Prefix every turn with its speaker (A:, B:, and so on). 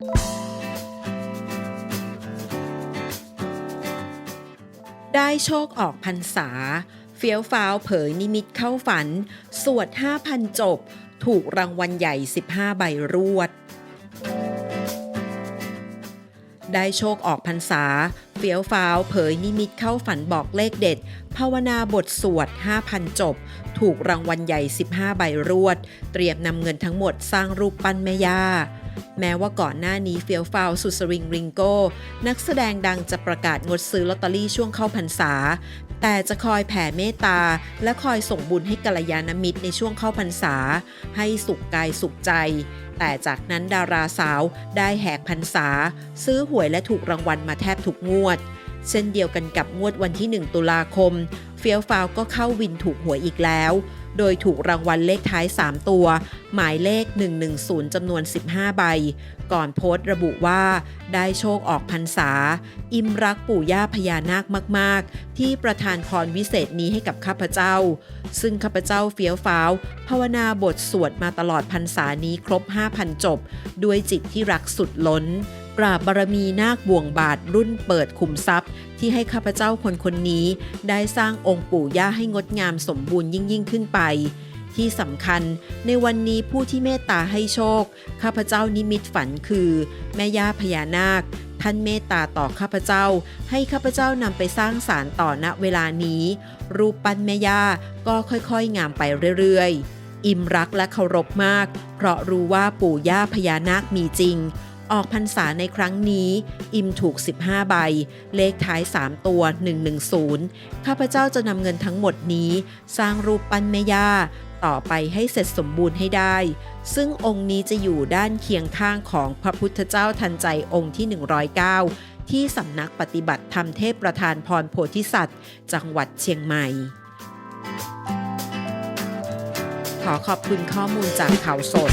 A: ได้โชคออกพรรษา เฟี้ยวฟ้าวเผยนิมิตเข้าฝัน สวด 5,000 จบ ถูกรางวัลใหญ่ 15 ใบรวด ได้โชคออกพรรษา เฟี้ยวฟ้าวเผยนิมิตเข้าฝันบอกเลขเด็ด ภาวนาบทสวด 5,000 จบ ถูกรางวัลใหญ่ 15 ใบรวด เตรียมนำเงินทั้งหมดสร้างรูปปั้นแม่ย่า แม้ว่าก่อนหน้านี้เฟียวฟาวสุดสริงริงโก้ นักแสดงดังจะประกาศงดซื้อลอตเตอรี่ช่วงเข้าพรรษา แต่จะคอยแผ่เมตตา และคอยส่งบุญให้กัลยาณมิตรในช่วงเข้าพรรษา ให้สุขกายสุขใจ แต่จากนั้นดาราสาวได้แหกพรรษา ซื้อหวยและถูกรางวัลมาแทบทุกงวด เช่นเดียวกันกับงวดวันที่ 1 ตุลาคม เฟียวฟาวก็เข้าวินถูกหวยอีกแล้ว โดยถูกรางวัลเลขท้าย 3 ตัว หมายเลข 110 จำนวน 15 ใบ ก่อนโพสต์ระบุว่า ได้โชคออกพรรษา อิมรักปู่ย่าพญานาคมาก ๆ ที่ประทานพรวิเศษนี้ให้กับข้าพเจ้า ซึ่งข้าพเจ้าเฟี้ยวฟ้าว ภาวนาบทสวดมาตลอดพรรษานี้ครบ 5,000 จบ ด้วยจิตที่รักสุดล้น กราบบารมีนาคบ่วงบาทรุ่นเปิดขุมทรัพย์ ที่ให้ข้าพเจ้าคนคนนี้ ได้สร้างองค์ปู่ย่าให้งดงามสมบูรณ์ยิ่งยิ่งขึ้นไป ที่สำคัญในวันนี้ผู้ที่เมตตาให้โชค ข้าพเจ้านิมิตฝันคือ แม่ย่าพญานาค ท่านเมตตาต่อข้าพเจ้า ให้ข้าพเจ้านำไปสร้างสารต่อณเวลานี้ รูปปั้นแม่ย่าก็ค่อยๆ งามไปเรื่อยๆ อิ่มรักและเคารพมาก เพราะรู้ว่าปู่ย่าพญานาคมีจริง ออกพรรษาในครั้งนี้ อิมถูก 15 ใบ เลขท้าย 3 ตัว 110 ข้าพเจ้าจะนำเงินทั้งหมดนี้ สร้างรูปปั้นแม่ย่า ต่อไปให้เสร็จสมบูรณ์ให้ได้ ซึ่งองค์นี้จะอยู่ด้านเคียงข้างของพระพุทธเจ้าทันใจองค์ที่ 109 ที่สำนักปฏิบัติธรรมเทพประธานพรโพธิสัตว์ จังหวัดเชียงใหม่ขอขอบคุณข้อมูลจากข่าวสด